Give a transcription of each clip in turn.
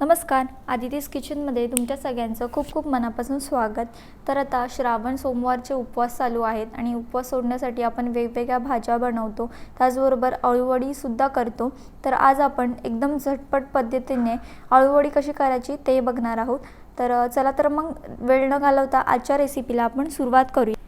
नमस्कार आदितीस किचनमध्ये तुमच्या सगळ्यांचं खूप खूप मनापासून स्वागत. तर आता श्रावण सोमवारचे उपवास चालू आहेत आणि उपवास सोडण्यासाठी आपण वेगवेगळ्या भाज्या बनवतो. त्याचबरोबर अळूवडीसुद्धा करतो. तर आज आपण एकदम झटपट पद्धतीने अळूवडी कशी करायची ते बघणार आहोत. तर चला तर मग वेळ न घालवता आजच्या रेसिपीला आपण सुरुवात करूया.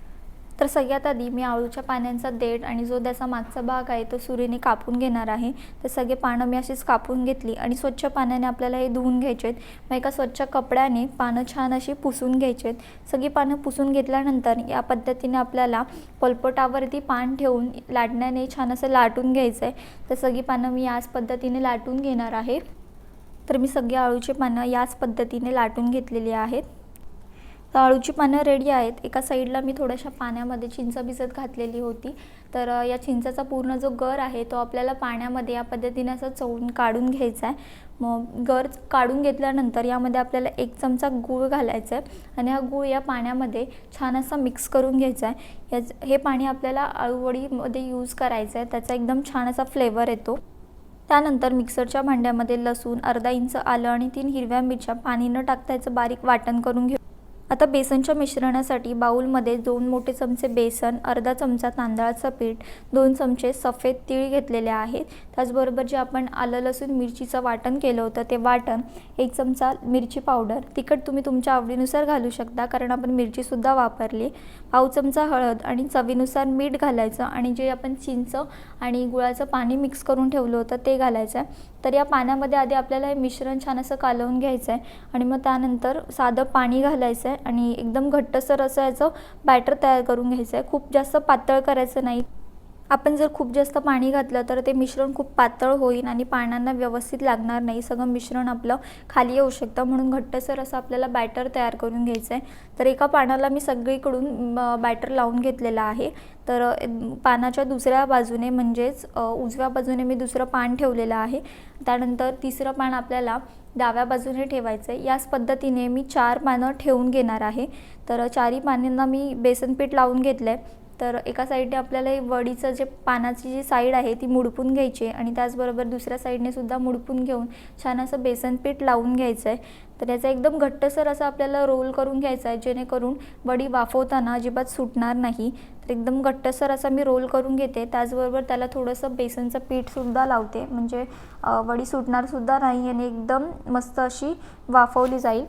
तर सगळ्यात आधी मी आळूच्या पाण्यांचा देठ आणि जो त्याचा मागचा भाग आहे तो सुरीने कापून घेणार आहे. तर सगळे पानं मी अशीच कापून घेतली आणि स्वच्छ पाण्याने आपल्याला हे धुवून घ्यायचे आहेत. मग एका स्वच्छ कपड्याने पानं छान अशी पुसून घ्यायचे आहेत. सगळी पानं पुसून घेतल्यानंतर या पद्धतीने आपल्याला पलपटावरती पान ठेवून लाटण्याने छान असं लाटून घ्यायचं आहे. तर सगळी पानं मी याच पद्धतीने लाटून घेणार आहे. तर मी सगळी आळूची पानं याच पद्धतीने लाटून घेतलेली आहेत. तर अळूची पानं रेडी आहेत. एका साईडला मी थोड्याशा पाण्यामध्ये चिंच भिजत घातलेली होती. तर या चिंचाचा पूर्ण जो गर आहे तो आपल्याला पाण्यामध्ये या पद्धतीने असं चवून काढून घ्यायचा आहे. मग गर काढून घेतल्यानंतर यामध्ये आपल्याला एक चमचा गूळ घालायचा आहे आणि हा गूळ या पाण्यामध्ये छान असा मिक्स करून घ्यायचा आहे. याच हे पाणी आपल्याला अळूवडीमध्ये यूज करायचं आहे. त्याचा एकदम छान असा फ्लेवर येतो. त्यानंतर मिक्सरच्या भांड्यामध्ये लसूण अर्धा इंच आलं आणि तीन हिरव्या मिरच्या. पाणी न टाकता याचं बारीक वाटण करून घेऊ. आता बेसनच्या मिश्रणासाठी बाऊलमध्ये दोन मोठे चमचे बेसन अर्धा चमचा तांदळाचं पीठ दोन चमचे सफेद तीळ घेतलेले आहेत. त्याचबरोबर जे आपण आलं लसूण मिरचीचं वाटण केलं होतं ते वाटण एक चमचा मिरची पावडर. तिखट तुम्ही तुमच्या आवडीनुसार घालू शकता कारण आपण मिरचीसुद्धा वापरली. पाव चमचा हळद आणि चवीनुसार मीठ घालायचं आणि जे आपण चिंच आणि गुळाचं पाणी मिक्स करून ठेवलं होतं ते घालायचं. आहे तर या पाण्यामध्ये आधी आपल्याला हे मिश्रण छान असं कालवून घ्यायचं आहे आणि मग त्यानंतर साधं पाणी घालायचं आहे आणि एकदम घट्टसर असं याचं बॅटर तयार करून घ्यायचं आहे खूप जास्त पातळ करायचं नाही. आपण जर खूप जास्त पाणी घातलं तर ते मिश्रण खूप पातळ होईल आणि पानांना व्यवस्थित लागणार नाही. सगळं मिश्रण आपलं खाली येऊ शकतं. म्हणून घट्टसर असं आपल्याला बॅटर तयार करून घ्यायचं आहे तर एका पानाला मी सगळीकडून बॅटर लावून घेतलेला आहे. तर पानाच्या दुसऱ्या बाजूने म्हणजेच उजव्या बाजूने मी दुसरं पान ठेवलेलं आहे. त्यानंतर तिसरं पान आपल्याला डाव्या बाजूने ठेवायचं आहे याच पद्धतीने मी चार पानं ठेवून घेणार आहे. तर चारी पानांना मी बेसन पीठ लावून घेतलं आहे तर एका साईडने आपल्याला हे वडीचं जे पानाची जी साईड आहे ती मुडपून घ्यायची आहे आणि त्याचबरोबर दुसऱ्या साईडने सुद्धा मुडपून घेऊन छान असं बेसन पीठ लावून घ्यायचं आहे. तर याचा एकदम घट्टसर असं आपल्याला रोल करून घ्यायचा आहे जेणेकरून वडी वाफवताना अजिबात सुटणार नाही. तर एकदम घट्टसर असा मी रोल करून घेते. त्याचबरोबर त्याला थोडंसं बेसनचं पीठसुद्धा लावते. म्हणजे वडी सुटणारसुद्धा नाही आणि एकदम मस्त अशी वाफवली जाईल.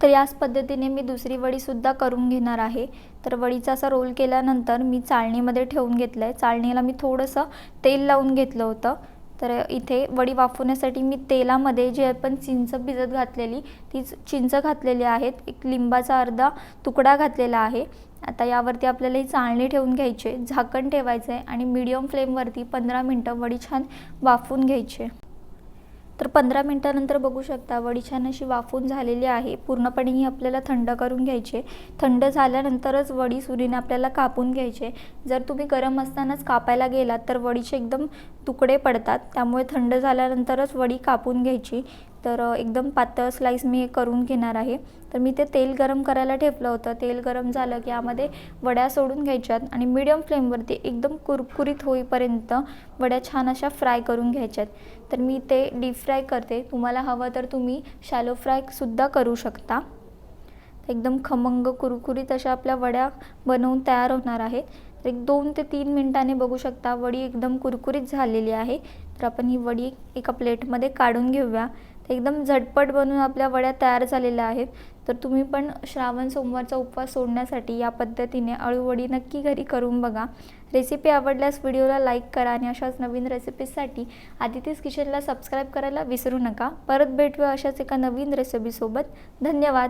तर याच पद्धतीने मी दुसरी वडीसुद्धा करून घेणार आहे. तर वडीचा असा रोल केल्यानंतर मी चाळणीमध्ये ठेवून घेतलं आहे चाळणीला मी थोडंसं तेल लावून घेतलं होतं. तर इथे वडी वाफवण्यासाठी मी तेलामध्ये जे आपण चिंच भिजत घातलेली तीच चिंच घातलेली आहेत. एक लिंबाचा अर्धा तुकडा घातलेला आहे. आता यावरती आपल्याला ही चाळणी ठेवून घ्यायची झाकण ठेवायचं आहे आणि मीडियम फ्लेमवरती पंधरा मिनटं वडी छान वाफवून घ्यायची. आहे तर पंधरा मिनटानंतर बघू शकता वडी छान अशी वाफून झालेली आहे. पूर्णपणे ही आपल्याला थंड करून घ्यायची. थंड झाल्यानंतरच वडी सुरीने आपल्याला कापून घ्यायचे. जर तुम्ही गरम असतानाच कापायला गेलात तर वडीचे एकदम तुकडे पडतात. त्यामुळे थंड झाल्यानंतरच वडी कापून घ्यायची. तर एकदम पातळ स्लाईस मी करून घेणार आहे. तर मी ते तेल गरम करायला ठेवलं होतं. तेल गरम झालं की यामध्ये वड्या सोडून घ्यायच्यात आणि मिडियम फ्लेमवरती एकदम कुरकुरीत होईपर्यंत वड्या छान अशा फ्राय करून घ्यायच्यात. तर मी ते डीप फ्राय करते. तुम्हाला हवं तर तुम्ही शॅलो फ्रायसुद्धा करू शकता. एकदम खमंग कुरकुरीत अशा आपल्या वड्या बनवून तयार होणार आहेत. तर एक दोन ते तीन मिनटाने बघू शकता वडी एकदम कुरकुरीत झालेली आहे. तर आपण ही वडी एका प्लेटमध्ये काढून घेऊया. एकदम झटपट बनून आपल्या वड्या तयार झालेल्या आहेत. तर तुम्ही पण श्रावण सोमवारचा उपवास सोडण्यासाठी या पद्धतीने अळूवडी नक्की घरी करून बघा. रेसिपी आवडल्यास व्हिडिओला लाईक करा आणि अशाच नवीन रेसिपीजसाठी आदितीस किचनला सबस्क्राईब करायला विसरू नका. परत भेटूया अशाच एका नवीन रेसिपीसोबत धन्यवाद.